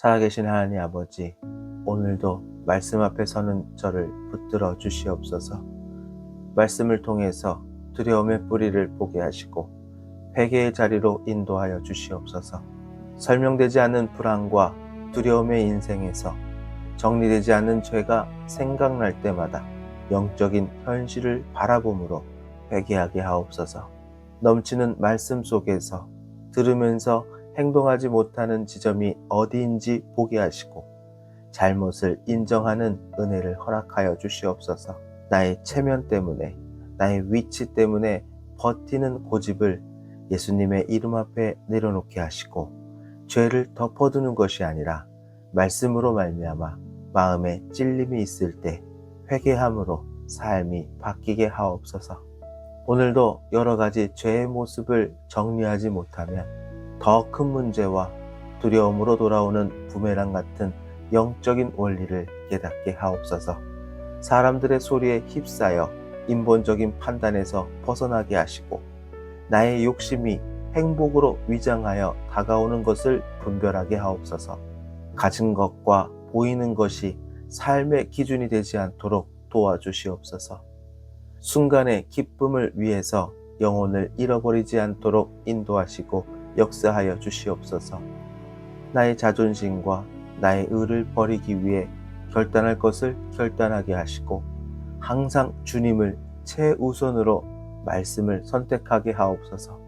살아계신 하나님 아버지, 오늘도 말씀 앞에 서는 저를 붙들어 주시옵소서. 말씀을 통해서 두려움의 뿌리를 보게 하시고 회개의 자리로 인도하여 주시옵소서. 설명되지 않는 불안과 두려움의 인생에서 정리되지 않는 죄가 생각날 때마다 영적인 현실을 바라봄으로 회개하게 하옵소서. 넘치는 말씀 속에서 들으면서 행동하지 못하는 지점이 어디인지 보게 하시고 잘못을 인정하는 은혜를 허락하여 주시옵소서. 나의 체면 때문에, 나의 위치 때문에 버티는 고집을 예수님의 이름 앞에 내려놓게 하시고 죄를 덮어두는 것이 아니라 말씀으로 말미암아 마음에 찔림이 있을 때 회개함으로 삶이 바뀌게 하옵소서. 오늘도 여러 가지 죄의 모습을 정리하지 못하면 더 큰 문제와 두려움으로 돌아오는 부메랑 같은 영적인 원리를 깨닫게 하옵소서. 사람들의 소리에 휩싸여 인본적인 판단에서 벗어나게 하시고 나의 욕심이 행복으로 위장하여 다가오는 것을 분별하게 하옵소서. 가진 것과 보이는 것이 삶의 기준이 되지 않도록 도와주시옵소서. 순간의 기쁨을 위해서 영혼을 잃어버리지 않도록 인도하시고 역사하여 주시옵소서. 나의 자존심과 나의 의를 버리기 위해 결단할 것을 결단하게 하시고 항상 주님을 최우선으로 말씀을 선택하게 하옵소서.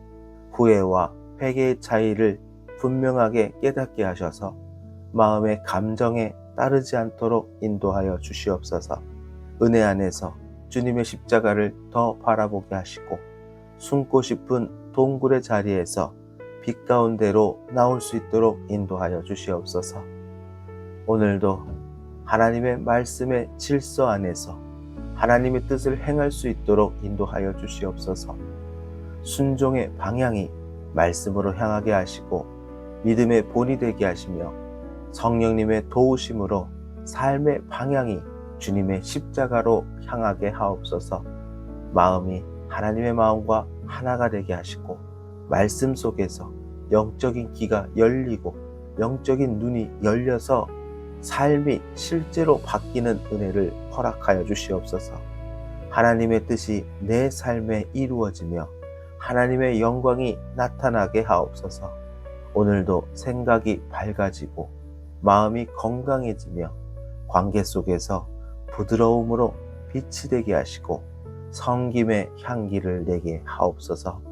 후회와 회개의 차이를 분명하게 깨닫게 하셔서 마음의 감정에 따르지 않도록 인도하여 주시옵소서. 은혜 안에서 주님의 십자가를 더 바라보게 하시고 숨고 싶은 동굴의 자리에서 빛 가운데로 나올 수 있도록 인도하여 주시옵소서. 오늘도 하나님의 말씀의 질서 안에서 하나님의 뜻을 행할 수 있도록 인도하여 주시옵소서. 순종의 방향이 말씀으로 향하게 하시고 믿음의 본이 되게 하시며 성령님의 도우심으로 삶의 방향이 주님의 십자가로 향하게 하옵소서. 마음이 하나님의 마음과 하나가 되게 하시고 말씀 속에서 영적인 귀가 열리고 영적인 눈이 열려서 삶이 실제로 바뀌는 은혜를 허락하여 주시옵소서. 하나님의 뜻이 내 삶에 이루어지며 하나님의 영광이 나타나게 하옵소서. 오늘도 생각이 밝아지고 마음이 건강해지며 관계 속에서 부드러움으로 빛이 되게 하시고 성김의 향기를 내게 하옵소서.